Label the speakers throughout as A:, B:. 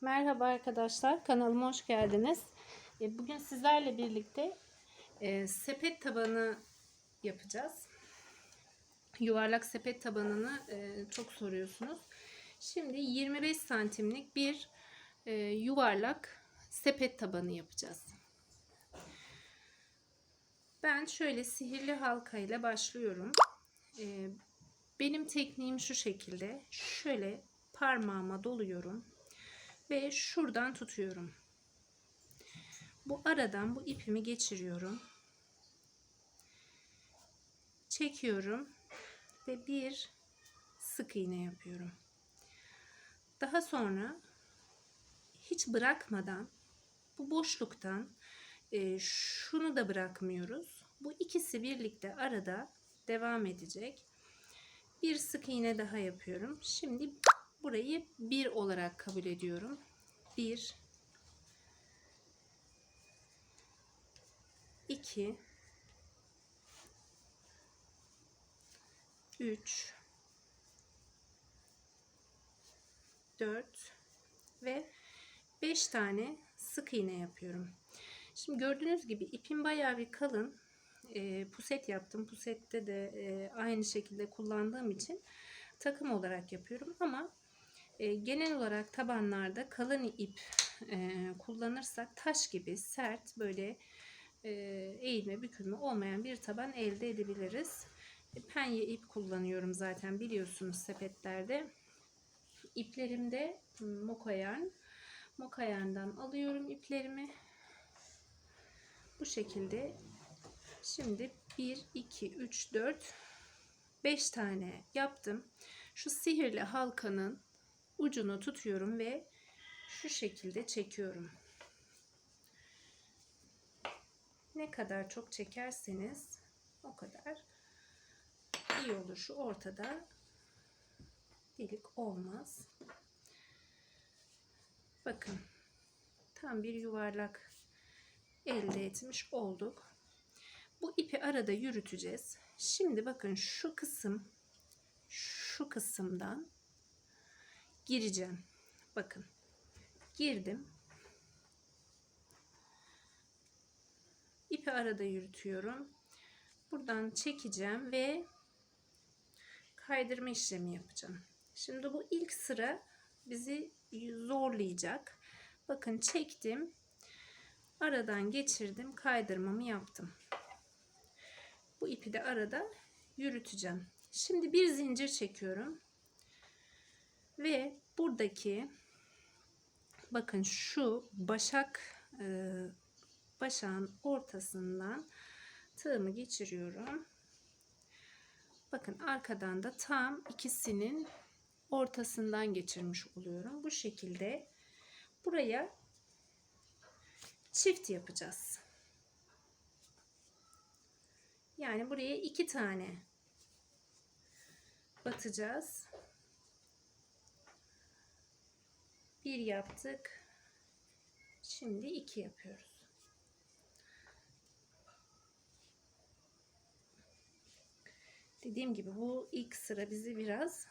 A: Merhaba arkadaşlar, kanalıma hoş geldiniz. E, Bugün sizlerle birlikte e, sepet tabanı yapacağız. Yuvarlak sepet tabanını e, çok soruyorsunuz. Şimdi 25 santimlik bir yuvarlak sepet tabanı yapacağız. Ben şöyle sihirli halka ile başlıyorum. Benim tekniğim şu şekilde. Şöyle parmağıma doluyorum ve şuradan tutuyorum. Bu aradan bu ipimi geçiriyorum. Çekiyorum ve bir sık iğne yapıyorum. Daha sonra hiç bırakmadan bu boşluktan e, şunu da bırakmıyoruz. Bu ikisi birlikte arada devam edecek. Bir sık iğne daha yapıyorum. Şimdi burayı bir olarak kabul ediyorum. Bir, iki, üç, dört ve beş tane sık iğne yapıyorum. Şimdi gördüğünüz gibi ipim bayağı bir kalın. E, puset yaptım. Pusette de e, aynı şekilde kullandığım için takım olarak yapıyorum ama e, genel olarak tabanlarda kalın ip e, kullanırsak taş gibi sert böyle e, eğilme bükülme olmayan bir taban elde edebiliriz. E, penye ip kullanıyorum zaten biliyorsunuz sepetlerde. İplerimde mokayan. Mokayandan alıyorum iplerimi. Bu şekilde şimdi 1, 2, 3, 4, 5 tane yaptım. Şu sihirli halkanın ucunu tutuyorum ve şu şekilde çekiyorum. Ne kadar çok çekerseniz o kadar iyi olur. Şu ortada delik olmaz. Bakın tam bir yuvarlak elde etmiş olduk. Bu ipi arada yürüteceğiz. Şimdi bakın şu kısım şu kısımdan gireceğim. Bakın. Girdim. İpi arada yürütüyorum. Buradan çekeceğim ve kaydırma işlemi yapacağım. Şimdi bu ilk sıra bizi zorlayacak. Bakın çektim. Aradan geçirdim. Kaydırmamı yaptım. Bu ipi de arada yürüteceğim. Şimdi bir zincir çekiyorum. Ve buradaki bakın şu başak e, başağın ortasından tığımı geçiriyorum. Bakın arkadan da tam ikisinin ortasından geçirmiş oluyorum. Bu şekilde buraya çift yapacağız. Yani buraya iki tane batacağız. Bir yaptık. Şimdi iki yapıyoruz. Dediğim gibi bu ilk sıra bizi biraz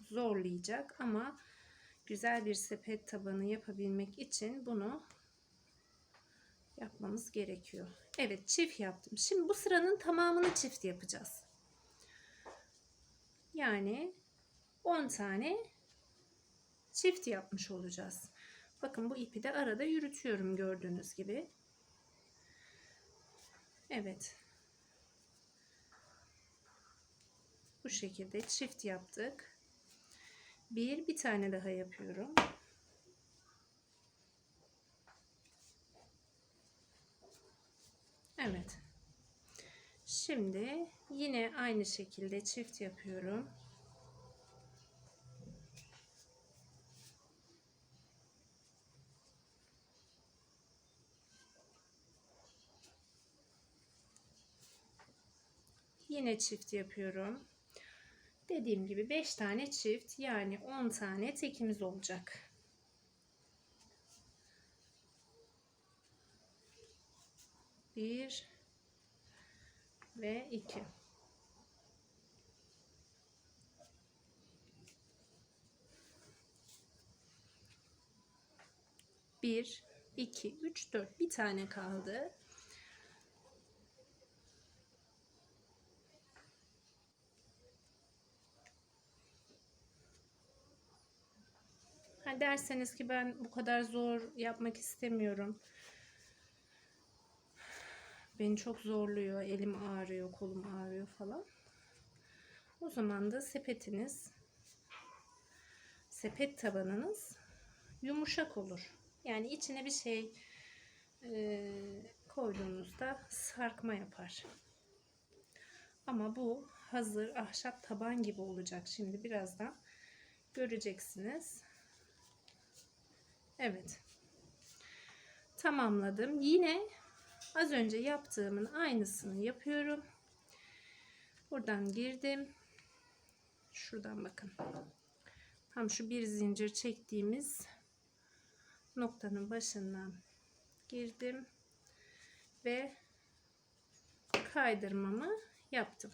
A: zorlayacak ama güzel bir sepet tabanı yapabilmek için bunu yapmamız gerekiyor. Evet çift yaptım. Şimdi bu sıranın tamamını çift yapacağız. Yani 10 tane çift yapmış olacağız. Bakın bu ipi de arada yürütüyorum gördüğünüz gibi. Evet. Bu şekilde çift yaptık. Bir, bir tane daha yapıyorum. Evet. Şimdi yine aynı şekilde çift yapıyorum. Yine çift yapıyorum. Dediğim gibi 5 tane çift yani 10 tane tekimiz olacak. Bir ve iki. 1, 2, 3, 4. Bir tane kaldı. Ha derseniz ki ben bu kadar zor yapmak istemiyorum. Beni çok zorluyor, elim ağrıyor, kolum ağrıyor falan. O zaman da sepetiniz, sepet tabanınız yumuşak olur. Yani içine bir şey e, koyduğunuzda sarkma yapar. Ama bu hazır ahşap taban gibi olacak. Şimdi birazdan göreceksiniz. Evet. Tamamladım. Yine az önce yaptığımın aynısını yapıyorum. Buradan girdim. Şuradan bakın. Tam şu bir zincir çektiğimiz noktanın başından girdim ve kaydırmamı yaptım.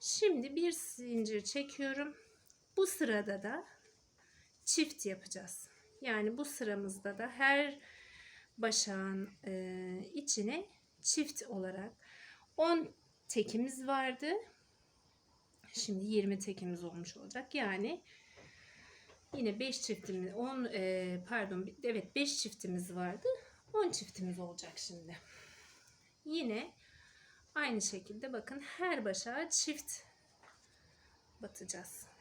A: Şimdi bir zincir çekiyorum. Bu sırada da çift yapacağız. Yani bu sıramızda da her başağın e, içine çift olarak 10 tekimiz vardı. Şimdi 20 tekimiz olmuş olacak. Yani yine 5 çiftimiz 10 e, pardon evet 5 çiftimiz vardı. 10 çiftimiz olacak şimdi. Yine aynı şekilde bakın her başağa çift batacağız.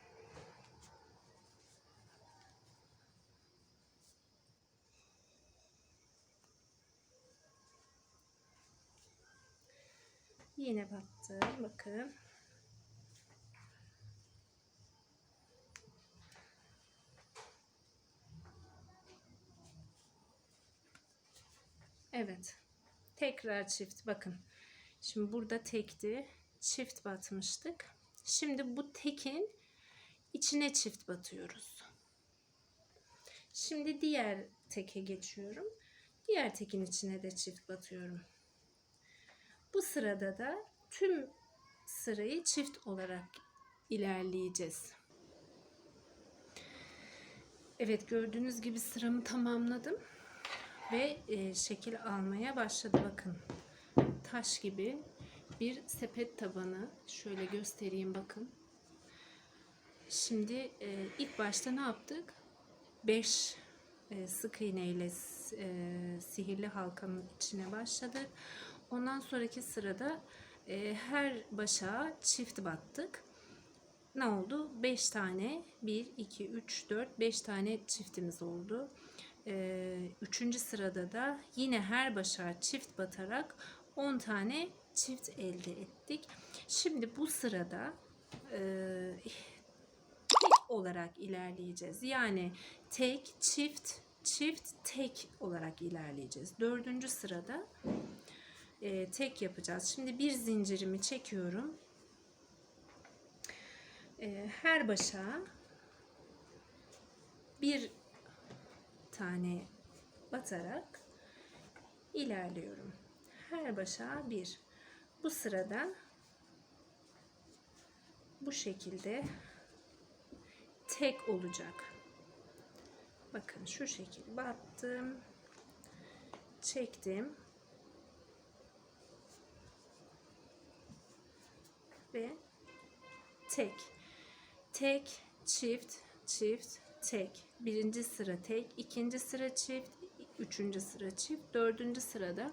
A: Yine battım. Bakın. Evet. Tekrar çift. Bakın. Şimdi burada tekti. Çift batmıştık. Şimdi bu tekin içine çift batıyoruz. Şimdi diğer teke geçiyorum. Diğer tekin içine de çift batıyorum. Bu sırada da tüm sırayı çift olarak ilerleyeceğiz. Evet gördüğünüz gibi sıramı tamamladım ve e, şekil almaya başladı bakın. Taş gibi bir sepet tabanı şöyle göstereyim bakın. Şimdi e, ilk başta ne yaptık? 5 e, sık iğne ile e, sihirli halkanın içine başladık. Ondan sonraki sırada e, her başa çift battık. Ne oldu? 5 tane 1, 2, 3, 4, 5 tane çiftimiz oldu. E, üçüncü sırada da yine her başa çift batarak 10 tane çift elde ettik. Şimdi bu sırada e, tek olarak ilerleyeceğiz. Yani tek, çift, çift, tek olarak ilerleyeceğiz. Dördüncü sırada e, tek yapacağız. Şimdi bir zincirimi çekiyorum. E, her başa bir tane batarak ilerliyorum. Her başa bir. Bu sırada bu şekilde tek olacak. Bakın şu şekilde battım. Çektim. Ve tek. Tek, çift, çift, tek. Birinci sıra tek, ikinci sıra çift, üçüncü sıra çift, dördüncü sırada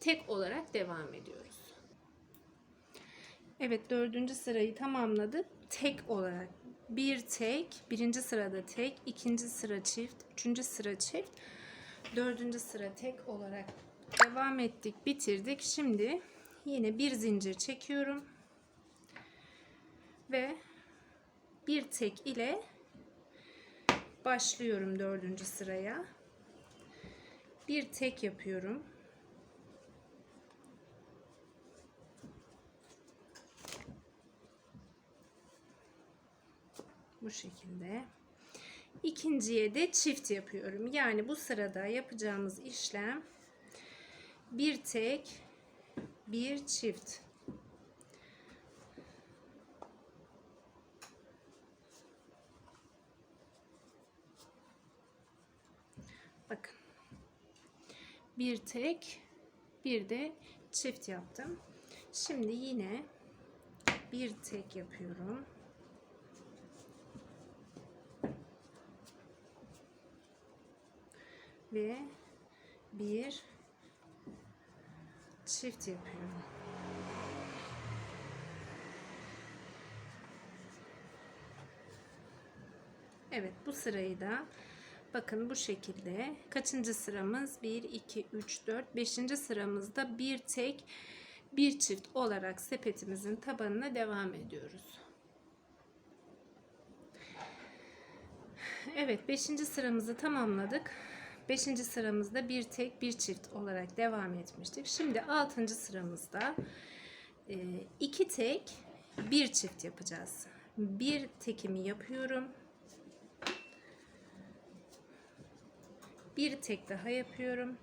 A: tek olarak devam ediyoruz. Evet dördüncü sırayı tamamladık. Tek olarak bir tek, birinci sırada tek, ikinci sıra çift, üçüncü sıra çift, dördüncü sıra tek olarak devam ettik, bitirdik. Şimdi yine bir zincir çekiyorum ve bir tek ile başlıyorum dördüncü sıraya. Bir tek yapıyorum. Bu şekilde. İkinciye de çift yapıyorum. Yani bu sırada yapacağımız işlem bir tek, bir çift. Bakın. Bir tek, bir de çift yaptım. Şimdi yine bir tek yapıyorum. Ve bir çift yapıyorum. Evet bu sırayı da bakın bu şekilde kaçıncı sıramız 1 2 3 4 5. sıramızda bir tek bir çift olarak sepetimizin tabanına devam ediyoruz. Evet 5. sıramızı tamamladık. 5. sıramızda bir tek bir çift olarak devam etmiştik. Şimdi 6. sıramızda e, iki tek bir çift yapacağız. Bir tekimi yapıyorum. Bir tek daha yapıyorum.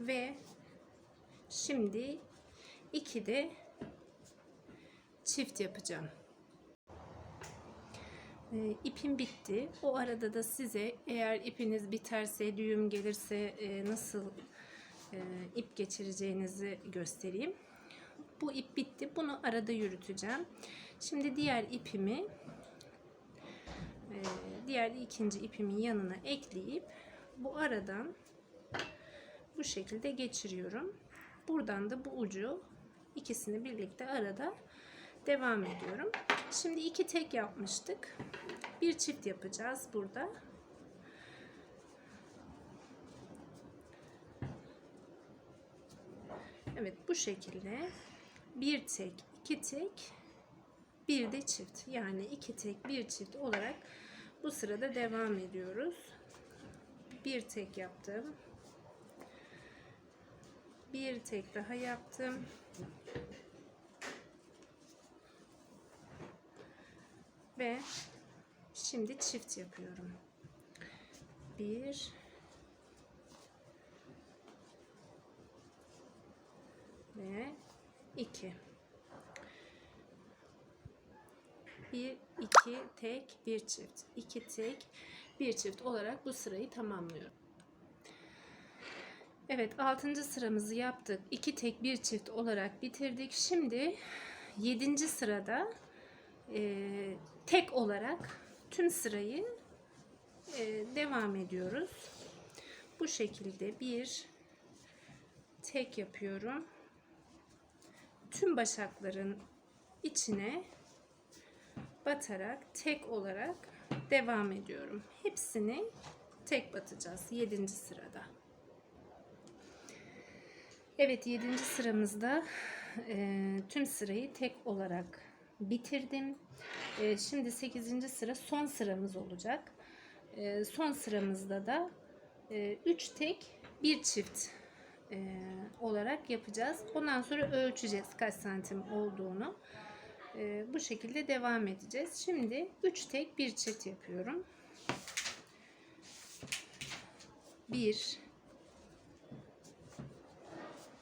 A: Ve şimdi iki de çift yapacağım. E, ipim bitti. O arada da size eğer ipiniz biterse, düğüm gelirse e, nasıl e, ip geçireceğinizi göstereyim. Bu ip bitti. Bunu arada yürüteceğim. Şimdi diğer ipimi e, diğer ikinci ipimin yanına ekleyip bu aradan bu şekilde geçiriyorum. Buradan da bu ucu ikisini birlikte arada devam ediyorum. Şimdi iki tek yapmıştık. Bir çift yapacağız burada. Evet bu şekilde bir tek, iki tek, bir de çift. Yani iki tek, bir çift olarak bu sırada devam ediyoruz. Bir tek yaptım. Bir tek daha yaptım. Ve şimdi çift yapıyorum. Bir ve iki. Bir, iki, tek, bir çift. İki tek, bir çift olarak bu sırayı tamamlıyorum. Evet, altıncı sıramızı yaptık. İki tek, bir çift olarak bitirdik. Şimdi yedinci sırada e, tek olarak tüm sırayı e, devam ediyoruz. Bu şekilde bir tek yapıyorum. Tüm başakların içine batarak tek olarak devam ediyorum. Hepsini tek batacağız 7. sırada. Evet 7. sıramızda e, tüm sırayı tek olarak bitirdim. E, şimdi 8. sıra son sıramız olacak. E, son sıramızda da 3 e, tek bir çift e, olarak yapacağız. Ondan sonra ölçeceğiz kaç santim olduğunu. E, bu şekilde devam edeceğiz. Şimdi 3 tek bir çift yapıyorum. 1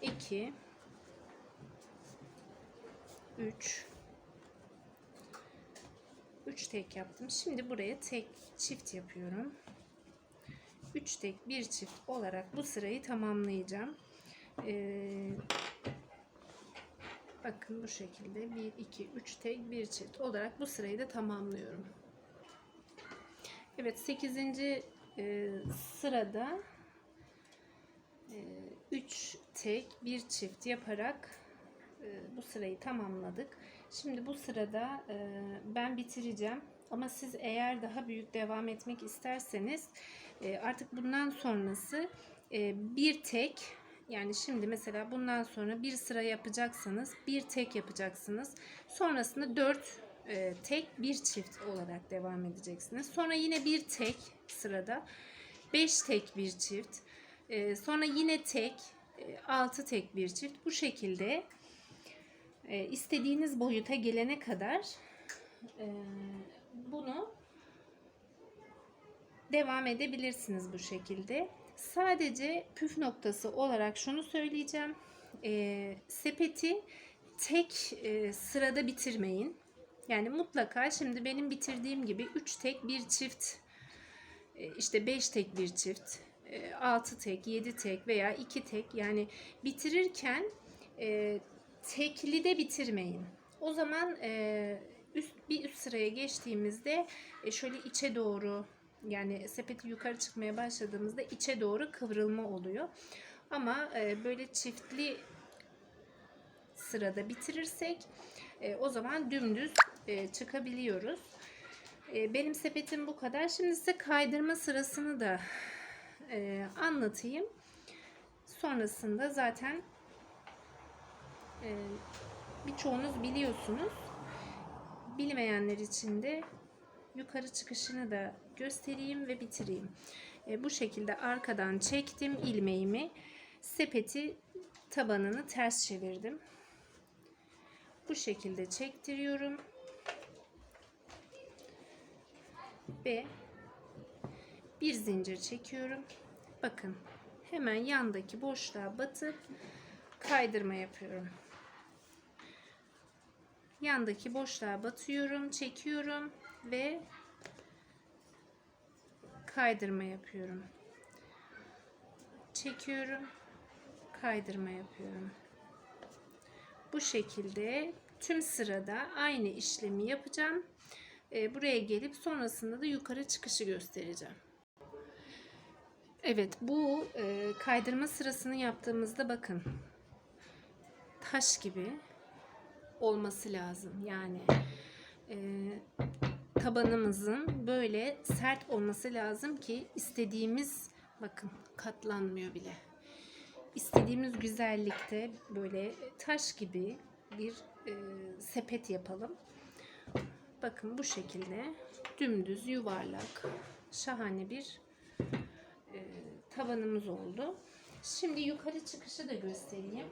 A: 2 3 3 tek yaptım. Şimdi buraya tek çift yapıyorum. 3 tek bir çift olarak bu sırayı tamamlayacağım. Ee, bakın bu şekilde 1 2 3 tek bir çift olarak bu sırayı da tamamlıyorum. Evet 8. E, sırada 3 e, tek bir çift yaparak e, bu sırayı tamamladık. Şimdi bu sırada ben bitireceğim. Ama siz eğer daha büyük devam etmek isterseniz artık bundan sonrası bir tek yani şimdi mesela bundan sonra bir sıra yapacaksanız bir tek yapacaksınız. Sonrasında dört e, tek bir çift olarak devam edeceksiniz. Sonra yine bir tek sırada beş tek bir çift. E, sonra yine tek e, altı tek bir çift. Bu şekilde e, istediğiniz boyuta gelene kadar e, bunu devam edebilirsiniz bu şekilde. Sadece püf noktası olarak şunu söyleyeceğim. E, sepeti tek e, sırada bitirmeyin. Yani mutlaka şimdi benim bitirdiğim gibi 3 tek bir çift e, işte 5 tek bir çift 6 tek, 7 tek veya 2 tek yani bitirirken e, tekli de bitirmeyin. O zaman e, üst bir üst sıraya geçtiğimizde e, şöyle içe doğru yani sepeti yukarı çıkmaya başladığımızda içe doğru kıvrılma oluyor. Ama e, böyle çiftli sırada bitirirsek e, o zaman dümdüz e, çıkabiliyoruz. Benim sepetim bu kadar. Şimdi size kaydırma sırasını da anlatayım. Sonrasında zaten e, birçoğunuz biliyorsunuz. Bilmeyenler için de yukarı çıkışını da göstereyim ve bitireyim. E, bu şekilde arkadan çektim ilmeğimi. Sepeti tabanını ters çevirdim. Bu şekilde çektiriyorum. Ve bir zincir çekiyorum. Bakın hemen yandaki boşluğa batıp kaydırma yapıyorum. Yandaki boşluğa batıyorum, çekiyorum ve kaydırma yapıyorum. Çekiyorum, kaydırma yapıyorum. Bu şekilde tüm sırada aynı işlemi yapacağım. Ee, buraya gelip sonrasında da yukarı çıkışı göstereceğim. Evet bu e, kaydırma sırasını yaptığımızda bakın taş gibi olması lazım. Yani e, tabanımızın böyle sert olması lazım ki istediğimiz bakın katlanmıyor bile. İstediğimiz güzellikte böyle taş gibi bir e, sepet yapalım. Bakın bu şekilde dümdüz yuvarlak şahane bir e, tabanımız oldu. Şimdi yukarı çıkışı da göstereyim.